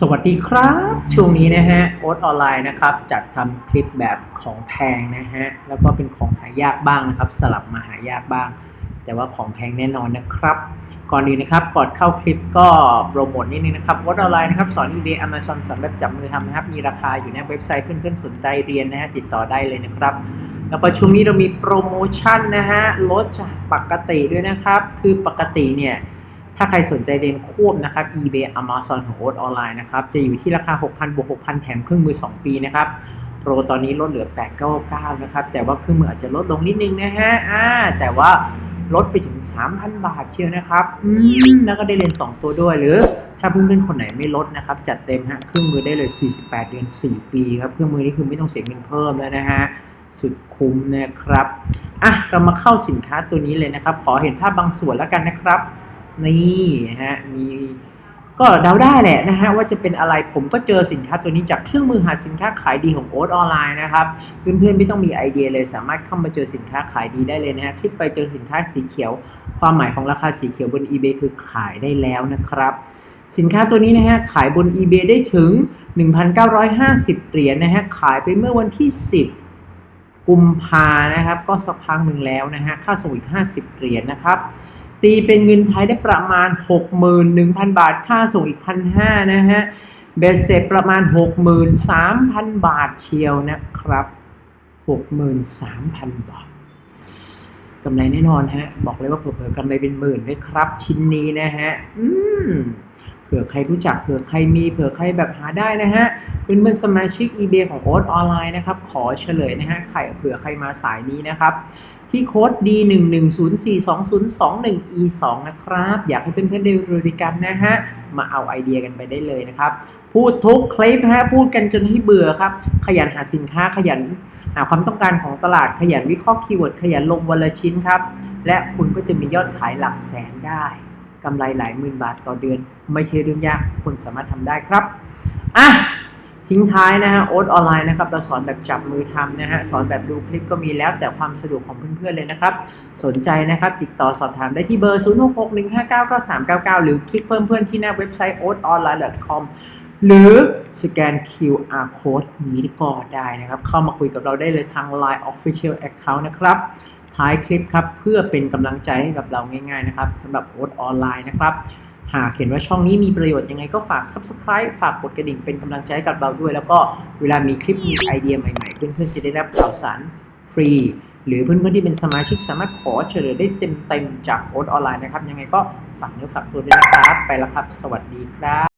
สวัสดีครับ ช่วงนี้นะฮะโอ๊ตออนไลน์นะครับจัดทำคลิปแบบของแพงนะฮะแล้วก็เป็นของหายากบ้างนะครับ สลับมาหายากบ้าง แต่ว่าของแพงแน่นอนนะครับ ก่อนอื่นนะครับก่อนเข้าคลิปก็โปรโมทนิดนึงนะครับโอ๊ตออนไลน์นะครับสอน eBay Amazon สำหรับจับมือทำนะครับ มีราคาอยู่ในเว็บไซต์เพื่อนๆสนใจเรียนนะฮะติดต่อได้เลยนะครับ แล้วก็ช่วงนี้เรามีโปรโมชั่นนะฮะลดจากปกติด้วยนะครับ คือปกติเนี่ย ถ้าใครสนใจเรียนควบนะครับ eBay Amazon ของโอ๊ตออนไลน์นะครับ จะอยู่ที่ราคา 6,000บวก6,000 แถมเครื่องมือ 2 ปีนะครับ โปรตอนนี้ลดเหลือ 899 นะครับ แต่ว่าเครื่องมืออาจจะลดลงนิดนึงนะฮะอ่าแต่ว่าลดไปถึง 3,000 บาทเชียวนะครับ อืม แล้วก็ได้เรียน 2 ตัวด้วยหรือ ถ้าเพื่อนๆคนไหนไม่ลดนะครับ จัดเต็มฮะ เครื่องมือได้เลย 48 เดือน 4 ปีครับ เครื่องมือนี่คือไม่ต้องเสียเงินเพิ่มแล้วนะฮะ สุดคุ้มนะครับ อะ เรามาเข้าสินค้าตัวนี้เลยนะครับ ขอเห็นภาพบางส่วนแล้วกันนะครับ นี่ฮะมีก็เดาได้แหละนะฮะว่าจะเป็นอะไรผมก็เจอสินค้าตัวนี้จากเครื่องมือหาสินค้าขายดีของโอ๊ตออนไลน์นะครับเพื่อนๆไม่ต้องมีไอเดียเลยสามารถเข้ามาเจอสินค้าขายดีได้เลยนะฮะคลิกไปเจอสินค้าสีเขียว ความหมายของราคาสีเขียวบน eBay คือขายได้แล้วนะครับ สินค้าตัวนี้นะฮะขายบน eBay ได้ถึง 1,950 เหรียญนะฮะขายไปเมื่อวันที่ 10 กุมภานะครับ ก็สักพักหนึ่งแล้วนะฮะค่าส่งอีก 50 เหรียญนะครับ ตีเป็นเงินไทยได้ประมาณ 61,000 บาท ค่าส่งอีก 1,500 นะฮะ เบสเสร็จประมาณ 63,000 บาทเชียวนะครับ 63,000 บาทกำไรแน่นอนฮะ บอกเลยว่าเผื่อๆกำไรเป็นหมื่นเลยครับ ชิ้นนี้นะฮะ อืมเผื่อใครรู้จัก เผื่อใครมี เผื่อใครแบบหาได้นะฮะเป็นเพื่อนสมาชิก eBay ของโอ๊ตออนไลน์นะครับ ขอเฉลยนะฮะ ใครเผื่อใครมาสายนี้นะครับ ที่โค้ด D 1 1 0 4 2 0 2 1 E 2นะครับ อยากให้เพื่อนๆได้รู้ด้วยกันนะฮะ มาเอาไอเดียกันไปได้เลยนะครับ พูดทุกคลิปฮะ พูดกันจนให้เบื่อครับ ขยันหาสินค้าขยันหาความต้องการของตลาดขยันวิเคราะห์คีย์เวิร์ดขยันลงวันละชิ้นครับ และคุณก็จะมียอดขายหลักแสนได้กำไรหลายหมื่นบาทต่อเดือน ไม่ใช่เรื่องยากคุณสามารถทำได้ครับอะ ทิ้งท้ายนะฮะโอ๊ตออนไลน์นะครับเราสอนแบบจับมือทำนะฮะสอนแบบดูคลิปก็มีแล้วแต่ความสะดวกของเพื่อนๆเลยนะครับ สนใจนะครับ ติดต่อสอบถามได้ที่เบอร์ 0 6 6 1 5 9 9 3 9 9 หรือคลิกเพิ่มเพื่อนที่หน้าเว็บไซต์ oatonline.com หรือสแกน QR code นี้ก็ได้นะครับ เข้ามาคุยกับเราได้เลยทาง Line Official Account นะครับ ท้ายคลิปครับ เพื่อเป็นกำลังใจให้กับเราง่ายๆนะครับสำหรับโอ๊ตออนไลน์นะครับ หากเห็นว่าช่องนี้มีประโยชน์ยังไงก็ฝาก Subscribe ฝากกดกระดิ่งเป็นกำลังใจให้กับเราด้วย แล้วก็เวลามีคลิปมีไอเดียใหม่ๆ เพื่อนๆจะได้รับข่าวสารฟรี หรือเพื่อนๆที่เป็นสมาชิกสามารถขอเฉลยได้เต็มๆจากโอ๊ตออนไลน์นะครับ ยังไงก็ฝากเนื้อฝากตัวด้วยนะครับ ไปแล้วครับ สวัสดีครับ